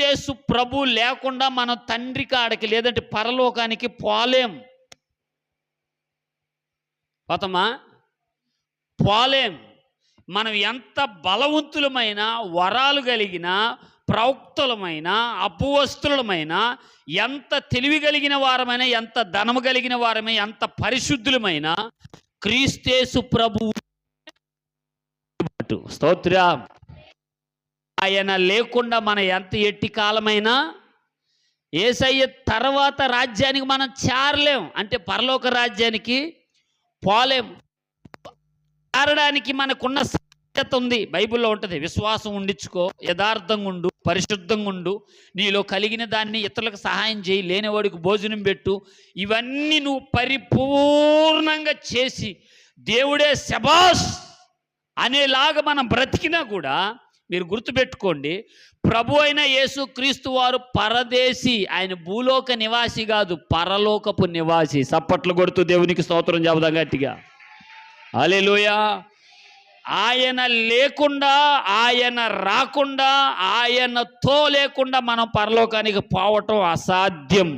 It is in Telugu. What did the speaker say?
క్రీస్తు ప్రభు లేకుండా మనం తండ్రి కాడికి లేదంటే పరలోకానికి పోలేం. పోతమా? పోలేం. మనం ఎంత బలవంతులమైన వరాలు కలిగిన ప్రవక్తులమైన అపువస్తులమైన ఎంత తెలివి కలిగిన వారమైనా ఎంత ధనము కలిగిన వారమైనా ఎంత పరిశుద్ధులమైన క్రీస్తేసు ప్రభు. స్తోత్ర. ఆయన లేకుండా మన ఎంత ఎట్టి కాలమైనా ఏసయ్య తర్వాత రాజ్యానికి మనం చేరలేం. అంటే పరలోక రాజ్యానికి పోలేం. చేరడానికి మనకున్న సాధ్యత ఉంది. బైబిల్లో ఉంటుంది విశ్వాసం ఉండించుకో యథార్థంగా ఉండు పరిశుద్ధంగా ఉండు నీలో కలిగిన దాన్ని ఇతరులకు సహాయం చేయి లేనివాడికి భోజనం పెట్టు ఇవన్నీ నువ్వు పరిపూర్ణంగా చేసి దేవుడే శబాస్ అనేలాగా మనం బ్రతికినా కూడా మీరు గుర్తుపెట్టుకోండి. ప్రభు అయిన యేసు క్రీస్తు వారు పరదేశి ఆయన భూలోక నివాసి కాదు పరలోకపు నివాసి. సప్పట్లు కొడుతూ దేవునికి స్తోత్రం చెబుదాం గట్టిగా. అలెలుయా ఆయన లేకుండా ఆయన రాకుండా ఆయనతో లేకుండా మనం పరలోకానికి పోవటం అసాధ్యం.